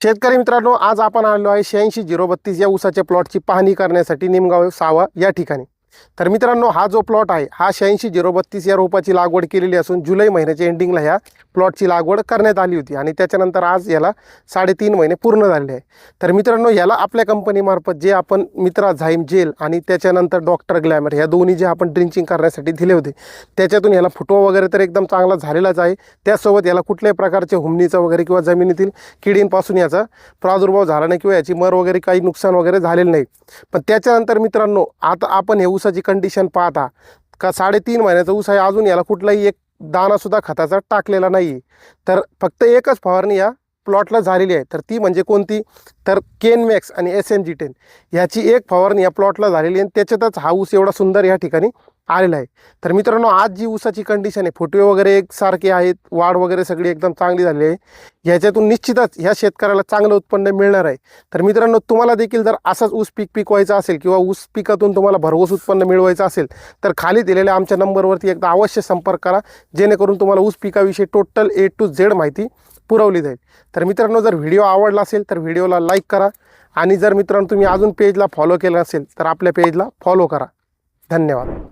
शेतकरी मित्रांनो आज आपण आलो आहे शहाऐंशी झिरो बत्तीस या ऊसाच्या प्लॉटची पाहणी करण्यासाठी निमगाव सावा या ठिकाणी. तर मित्रांनो हा जो प्लॉट आहे हा शहाऐंशी झिरो बत्तीस या रोपाची लागवड केलेली असून जुलै महिन्याच्या एंडिंगला ह्या प्लॉटची लागवड करण्यात आली होती आणि त्याच्यानंतर आज याला साडेतीन महिने पूर्ण झालेले आहे. तर मित्रांनो याला आपल्या कंपनीमार्फत जे आपण मित्रा झाईम जेल आणि त्याच्यानंतर डॉक्टर ग्लॅमर ह्या दोन्ही जे आपण ड्रिंचिंग करण्यासाठी दिले होते त्याच्यातून याला फुटवा वगैरे तर एकदम चांगला झालेलाच आहे. त्यासोबत याला कुठल्याही प्रकारचे हुमणीचा वगैरे किंवा जमिनीतील किडींपासून याचा प्रादुर्भाव झाला नाही किंवा याची मर वगैरे काही नुकसान वगैरे झालेलं नाही. पण त्याच्यानंतर मित्रांनो आता आपण हे ऊसाची कंडिशन पाहता का साडेतीन महिन्याचा ऊस आहे अजून याला कुठलाही एक दानासुद्धा खताचा टाकलेला नाही आहे तर फक्त एकच फवारणी या प्लॉटला झालेली आहे. तर ती म्हणजे कोणती? तर केन मॅक्स आणि एस एम जी टेन. ह्याची एक फवारणी या प्लॉटला झालेली आहे आणि त्याच्यातच हा ऊस एवढा सुंदर या ठिकाणी आलेला आहे. तर मित्रांनो आज जी ऊसाची कंडिशन आहे फुटवे वगैरे एकसारखे आहेत वाढ वगैरे सगळी एकदम चांगली झाली आहे. ह्याच्यातून निश्चितच ह्या शेतकऱ्याला चांगलं उत्पन्न मिळणार आहे. तर मित्रांनो तुम्हाला देखील जर असाच ऊस पीक पिकवायचा असेल किंवा ऊस पिकातून तुम्हाला भरघोस उत्पन्न मिळवायचं असेल तर खाली दिलेल्या आमच्या नंबरवरती एकदा अवश्य संपर्क करा. जेणेकरून तुम्हाला ऊस पिकाविषयी टोटल ए टू झेड माहिती पुरवली जाईल. तर मित्रांनो जर व्हिडिओ आवडला असेल तर व्हिडिओला लाईक करा. आणि जर मित्रांनो तुम्ही अजून पेजला फॉलो केलं असेल तर आपल्या पेजला फॉलो करा. धन्यवाद.